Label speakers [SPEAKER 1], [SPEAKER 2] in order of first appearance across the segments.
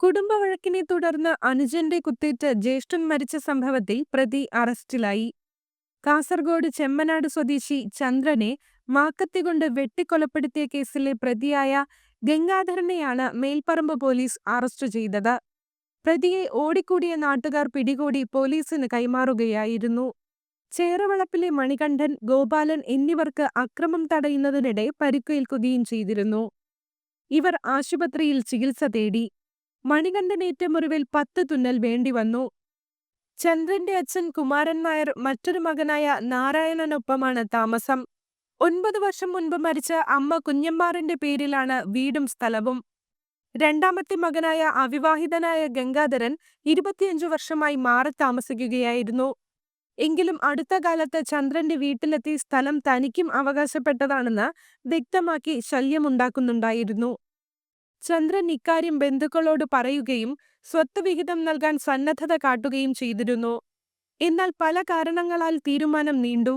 [SPEAKER 1] കുടുംബവഴക്കിനെ തുടർന്ന് അനുജന്റെ കുത്തേറ്റ് ജ്യേഷ്ഠൻ മരിച്ച സംഭവത്തിൽ പ്രതി അറസ്റ്റിലായി. കാസർഗോഡ് ചെമ്മനാട് സ്വദേശി ചന്ദ്രനെ മാക്കത്തികൊണ്ട് വെട്ടിക്കൊലപ്പെടുത്തിയ കേസിലെ പ്രതിയായ ഗംഗാധരനെയാണ് മേൽപ്പറമ്പ് പോലീസ് അറസ്റ്റ് ചെയ്തത്. പ്രതിയെ ഓടിക്കൂടിയ നാട്ടുകാർ പിടികൂടി പോലീസിന് കൈമാറുകയായിരുന്നു. ചേറവളപ്പിലെ മണികണ്ഠൻ ഗോപാലൻ എന്നിവർക്ക് അക്രമം തടയുന്നതിനിടെ പരിക്കേൽക്കുകയും ചെയ്തിരുന്നു. ഇവർ ആശുപത്രിയിൽ ചികിത്സ തേടി. മണികണ്ഠനേറ്റ മുറിവിൽ പത്ത് തുന്നൽ വേണ്ടി വന്നു. ചന്ദ്രന്റെ അച്ഛൻ കുമാരൻ നായർ മറ്റൊരു മകനായ നാരായണനൊപ്പമാണ് താമസം. ഒൻപത് വർഷം മുൻപ് മരിച്ച അമ്മ കുഞ്ഞമ്മാറിന്റെ പേരിലാണ് വീടും സ്ഥലവും. രണ്ടാമത്തെ മകനായ അവിവാഹിതനായ ഗംഗാധരൻ ഇരുപത്തിയഞ്ചു വർഷമായി മാറി താമസിക്കുകയായിരുന്നു. എങ്കിലും അടുത്ത കാലത്ത് ചന്ദ്രന്റെ വീട്ടിലെത്തി സ്ഥലം തനിക്കും അവകാശപ്പെട്ടതാണെന്ന് വ്യക്തമാക്കി ശല്യമുണ്ടാക്കുന്നുണ്ടായിരുന്നു. ചന്ദ്രൻ ഇക്കാര്യം ബന്ധുക്കളോട് പറയുകയും സ്വത്ത് വിഹിതം നൽകാൻ സന്നദ്ധത കാട്ടുകയും ചെയ്തിരുന്നു. എന്നാൽ പല കാരണങ്ങളാൽ തീരുമാനം നീണ്ടു.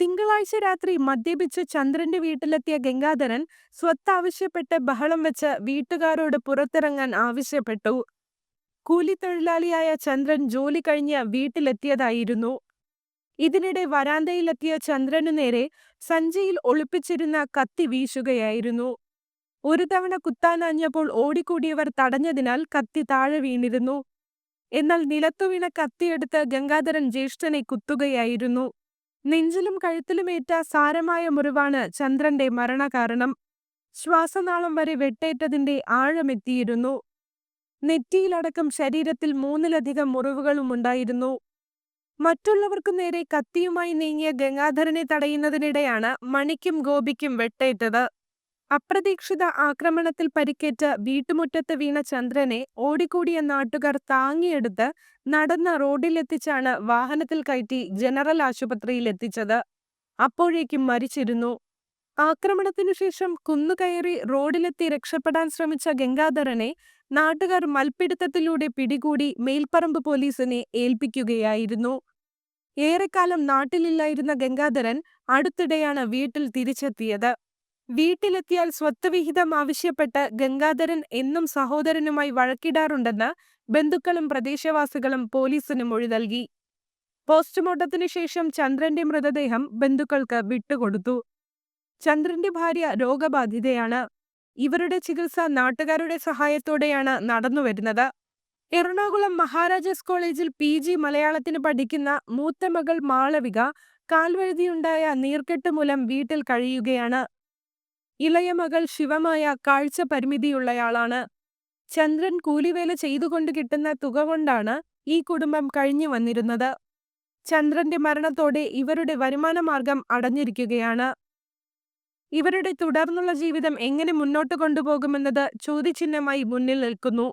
[SPEAKER 1] തിങ്കളാഴ്ച രാത്രി മദ്യപിച്ച് ചന്ദ്രന്റെ വീട്ടിലെത്തിയ ഗംഗാധരൻ സ്വത്ത് ആവശ്യപ്പെട്ട് ബഹളം വെച്ച് വീട്ടുകാരോട് പുറത്തിറങ്ങാൻ ആവശ്യപ്പെട്ടു. കൂലിത്തൊഴിലാളിയായ ചന്ദ്രൻ ജോലി കഴിഞ്ഞ് വീട്ടിലെത്തിയതായിരുന്നു. ഇതിനിടെ വരാന്തയിലെത്തിയ ചന്ദ്രനു നേരെ സഞ്ചിയിൽ ഒളിപ്പിച്ചിരുന്ന കത്തി വീശുകയായിരുന്നു. ഒരു തവണ കുത്താനാഞ്ഞപ്പോൾ ഓടിക്കൂടിയവർ തടഞ്ഞതിനാൽ കത്തി താഴെ വീണിരുന്നു. എന്നാൽ നിലത്തു വീണ കത്തിയെടുത്ത് ഗംഗാധരൻ ജ്യേഷ്ഠനെ കുത്തുകയായിരുന്നു. നെഞ്ചിലും കഴുത്തിലുമേറ്റ സാരമായ മുറിവാണ് ചന്ദ്രന്റെ മരണകാരണം. ശ്വാസനാളം വരെ വെട്ടേറ്റതിന്റെ ആഴമെത്തിയിരുന്നു. നെറ്റിയിലടക്കം ശരീരത്തിൽ മൂന്നിലധികം മുറിവുകളും ഉണ്ടായിരുന്നു. മറ്റുള്ളവർക്കു നേരെ കത്തിയുമായി നീങ്ങിയ ഗംഗാധരനെ തടയുന്നതിനിടെയാണ് മണിക്കും ഗോപിക്കും വെട്ടേറ്റത്. അപ്രതീക്ഷിത ആക്രമണത്തിൽ പരിക്കേറ്റ് വീട്ടുമുറ്റത്ത് വീണ ചന്ദ്രനെ ഓടിക്കൂടിയ നാട്ടുകാർ താങ്ങിയെടുത്ത് നടന്ന റോഡിലെത്തിച്ചാണ് വാഹനത്തിൽ കയറ്റി ജനറൽ ആശുപത്രിയിൽ എത്തിച്ചത് അപ്പോഴേക്കും മരിച്ചിരുന്നു. ആക്രമണത്തിനു ശേഷം കുന്നുകയറി റോഡിലെത്തി രക്ഷപ്പെടാൻ ശ്രമിച്ച ഗംഗാധരനെ നാട്ടുകാർ മൽപ്പിടുത്തത്തിലൂടെ പിടികൂടി മേൽപ്പറമ്പ് പോലീസിനെ ഏൽപ്പിക്കുകയായിരുന്നു. ഏറെക്കാലം നാട്ടിലില്ലായിരുന്ന ഗംഗാധരൻ അടുത്തിടെയാണ് വീട്ടിൽ തിരിച്ചെത്തിയത്. വീട്ടിലെത്തിയാൽ സ്വത്ത് വിഹിതം ആവശ്യപ്പെട്ട് ഗംഗാധരൻ എന്നും സഹോദരനുമായി വഴക്കിടാറുണ്ടെന്ന് ബന്ധുക്കളും പ്രദേശവാസികളും പോലീസിന് മൊഴി നൽകി. പോസ്റ്റ്മോർട്ടത്തിനു ശേഷം ചന്ദ്രന്റെ മൃതദേഹം ബന്ധുക്കൾക്ക് വിട്ടുകൊടുത്തു. ചന്ദ്രന്റെ ഭാര്യ രോഗബാധിതയാണ്. ഇവരുടെ ചികിത്സ നാട്ടുകാരുടെ സഹായത്തോടെയാണ് നടന്നുവരുന്നത് എറണാകുളം മഹാരാജാസ് കോളേജിൽ പി ജി മലയാളത്തിന് പഠിക്കുന്ന മൂത്ത മകൾ മാളവിക കാൽവഴുതിയുണ്ടായ നീർക്കെട്ട് മൂലം വീട്ടിൽ കഴിയുകയാണ്. ഇളയ മകൾ ശിവമായ കാഴ്ച പരിമിതിയുള്ളയാളാണ്. ചന്ദ്രൻ കൂലിവേല ചെയ്തുകൊണ്ട് കിട്ടുന്ന തുക കൊണ്ടാണ് ഈ കുടുംബം കഴിഞ്ഞു വന്നിരുന്നത്. ചന്ദ്രന്റെ മരണത്തോടെ ഇവരുടെ വരുമാന മാർഗം അടഞ്ഞിരിക്കുകയാണ്. ഇവരുടെ തുടർന്നുള്ള ജീവിതം എങ്ങനെ മുന്നോട്ട് കൊണ്ടുപോകുമെന്നത് ചോദ്യചിഹ്നമായി മുന്നിൽ നിൽക്കുന്നു.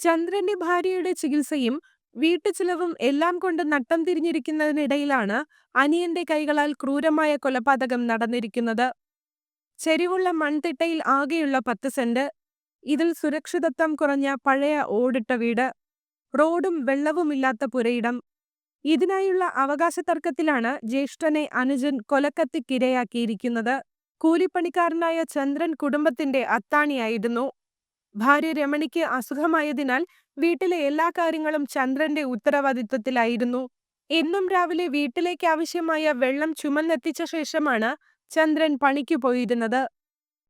[SPEAKER 1] ചന്ദ്രന്റെ ഭാര്യയുടെ ചികിത്സയും വീട്ടുചിലവും എല്ലാം കൊണ്ട് നട്ടം തിരിഞ്ഞിരിക്കുന്നതിനിടയിലാണ് അനിയന്റെ കൈകളാൽ ക്രൂരമായ കൊലപാതകം നടന്നിരിക്കുന്നത്. ചെരിവുള്ള മൺതിട്ടയിൽ ആകെയുള്ള പത്ത് സെന്റ് ഇതിൽ സുരക്ഷിതത്വം കുറഞ്ഞ പഴയ ഓടിട്ട വീട് റോഡും വെള്ളവുമില്ലാത്ത പുരയിടം. ഇതിനായുള്ള അവകാശ തർക്കത്തിലാണ് ജ്യേഷ്ഠനെ അനുജൻ കൊലക്കത്തിക്കിരയാക്കിയിരിക്കുന്നത്. കൂലിപ്പണിക്കാരനായ ചന്ദ്രൻ കുടുംബത്തിന്റെ അത്താണിയായിരുന്നു. ഭാര്യ രമണിക്ക് അസുഖമായതിനാൽ വീട്ടിലെ എല്ലാ കാര്യങ്ങളും ചന്ദ്രന്റെ ഉത്തരവാദിത്വത്തിലായിരുന്നു. എന്നും രാവിലെ വീട്ടിലേക്ക് ആവശ്യമായ വെള്ളം ചുമന്നെത്തിച്ച ശേഷമാണ് ചന്ദ്രൻ പണിക്കു പോയിരുന്നത്